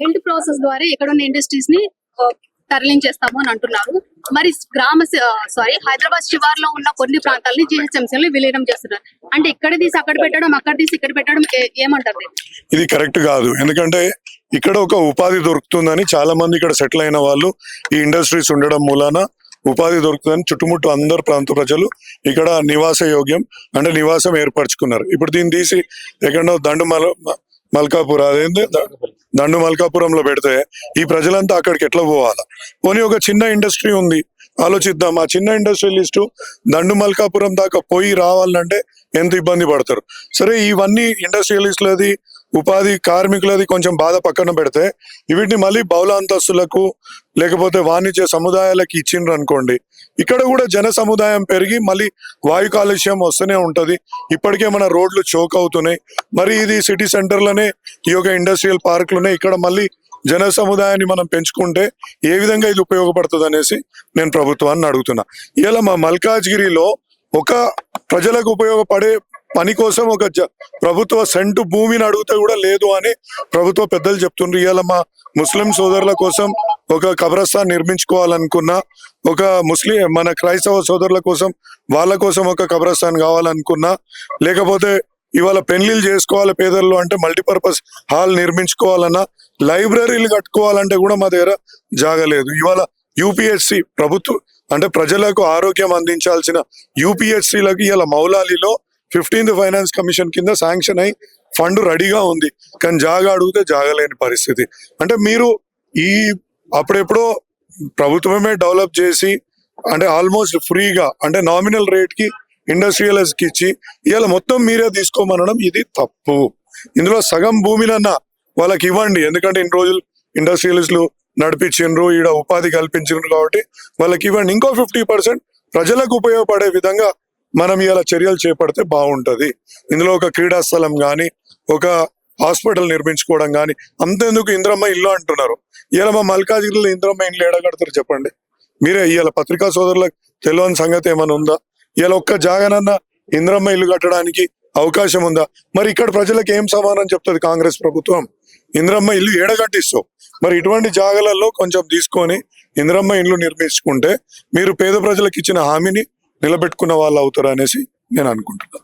Health process ద్వారా ఇక్కడ ఉన్న ఇండస్ట్రీస్ని తరలించేస్తాము అని అంటున్నారు. మరి గ్రామ సారీ హైదరాబాద్ శివార్లో ఉన్న కొన్ని ప్రాంతాలని జిహెచ్ఎంసీ విలీనం చేస్తున్నారు. అంటే ఇక్కడ తీసి అక్కడ పెట్టడం అక్కడ తీసి ఇక్కడ పెట్టడం ఏమంటారు ఇది కరెక్ట్ కాదు. ఎందుకంటే ఇక్కడ ఒక ఉపాధి దొరుకుతుందని చాలా మంది ఇక్కడ సెటిల్ అయిన వాళ్ళు ఈ ఇండస్ట్రీస్ ఉండడం మూలాన ఉపాధి దొరుకుతుందని చుట్టుముట్టు అందరు ప్రాంత ప్రజలు ఇక్కడ నివాస యోగ్యం అంటే నివాసం ఏర్పరచుకున్నారు. ఇప్పుడు దీన్ని తీసి ఎక్కడో దండు మల్కాపూర్ అదేంటి దండు మల్కాపురంలో పెడితే ఈ ప్రజలంతా అక్కడికి ఎట్లా పోవాలా? పోనీ ఒక చిన్న ఇండస్ట్రీ ఉంది. ఆలోచిద్దాం. ఆ చిన్న ఇండస్ట్రియలిస్టు దండు మల్కాపురం దాకా పోయి రావాలంటే ఎంత ఇబ్బంది పడతారు? సరే ఇవన్నీ ఇండస్ట్రియలిస్టులది ఉపాధి కార్మికులది కొంచెం బాధ పక్కన పెడితే వీటిని మళ్ళీ బహుళ అంతస్తులకు లేకపోతే వాణిజ్య సముదాయాలకు ఇచ్చిండ్రు అనుకోండి. ఇక్కడ కూడా జన సముదాయం పెరిగి మళ్ళీ వాయు కాలుష్యం వస్తూనే ఉంటది. ఇప్పటికే మన రోడ్లు చోక్ అవుతున్నాయి. మరి ఇది సిటీ సెంటర్లోనే ఈ యొక్క ఇండస్ట్రియల్ పార్కులునే ఇక్కడ మళ్ళీ జన సముదాయాన్ని మనం పెంచుకుంటే ఏ విధంగా ఇది ఉపయోగపడుతుంది అనేసి నేను ప్రభుత్వాన్ని అడుగుతున్నా. ఇలా మా మల్కాజ్గిరిలో ఒక ప్రజలకు ఉపయోగపడే పని కోసం ఒక జ- ప్రభుత్వ సెంటు భూమిని అడిగితే కూడా లేదు అని ప్రభుత్వ పెద్దలు చెప్తుండ్రు. ఇవాళ మా ముస్లిం సోదరుల కోసం ఒక కబ్రస్థాన్ నిర్మించుకోవాలనుకున్న ఒక ముస్లిం మన క్రైస్తవ సోదరుల కోసం వాళ్ళ కోసం ఒక కబ్రస్థాన్ కావాలనుకున్నా లేకపోతే ఇవాళ పెళ్ళిళ్ళు చేసుకోవాలి పేదల్లో అంటే మల్టీపర్పస్ హాల్ నిర్మించుకోవాలన్నా లైబ్రరీలు కట్టుకోవాలంటే కూడా మా దగ్గర జాగలేదు. ఇవాళ యూపీఎస్సి ప్రభుత్వం అంటే ప్రజలకు ఆరోగ్యం అందించాల్సిన యూపీఎస్సీలకు ఇలా మౌలాలిలో ఫిఫ్టీన్త్ ఫైనాన్స్ కమిషన్ కింద శాంక్షన్ అయి ఫండ్ రెడీగా ఉంది. కానీ జాగా అడిగితే జాగలేని పరిస్థితి. అంటే మీరు ఈ అప్పుడెప్పుడో ప్రభుత్వమే డెవలప్ చేసి అంటే ఆల్మోస్ట్ ఫ్రీగా అంటే నామినల్ రేట్కి ఇండస్ట్రియలైజ్కి ఇచ్చి ఇవాళ మొత్తం మీరే తీసుకోమనడం ఇది తప్పు. ఇందులో సగం భూమినన్నా వాళ్ళకి ఇవ్వండి. ఎందుకంటే ఇన్ని రోజులు ఇండస్ట్రియలిస్టులు నడిపించిండ్రు ఈడ ఉపాధి కల్పించిండ్రు కాబట్టి వాళ్ళకి ఇవ్వండి. ఇంకో ఫిఫ్టీ పర్సెంట్ ప్రజలకు ఉపయోగపడే విధంగా మనం ఇలా చర్యలు చేపడితే బాగుంటది. ఇందులో ఒక క్రీడా స్థలం కానీ ఒక హాస్పిటల్ నిర్మించుకోవడం కానీ అంతేందుకు ఇంద్రమ్మ ఇల్లు అంటున్నారు. ఇలా మా మల్కాజిగిరిలో ఇంద్రమ్మ ఇల్లు ఎడగడతారు చెప్పండి? మీరే ఇవాళ పత్రికా సోదరులకు తెలియని సంగతి ఏమైనా ఉందా? ఇలా ఒక్క జాగనన్న ఇంద్రమ్మ ఇల్లు కట్టడానికి అవకాశం ఉందా? మరి ఇక్కడ ప్రజలకు ఏం సమానం చెప్తుంది కాంగ్రెస్ ప్రభుత్వం? ఇంద్రమ్మ ఇల్లు ఏడగట్టిస్తావు మరి ఇటువంటి జాగలలో కొంచెం తీసుకొని ఇంద్రమ్మ ఇల్లు నిర్మించుకుంటే మీరు పేద ప్రజలకు ఇచ్చిన హామీని నిలబెట్టుకున్న వాళ్ళు అవుతారు అనేసి నేను అనుకుంటున్నాను.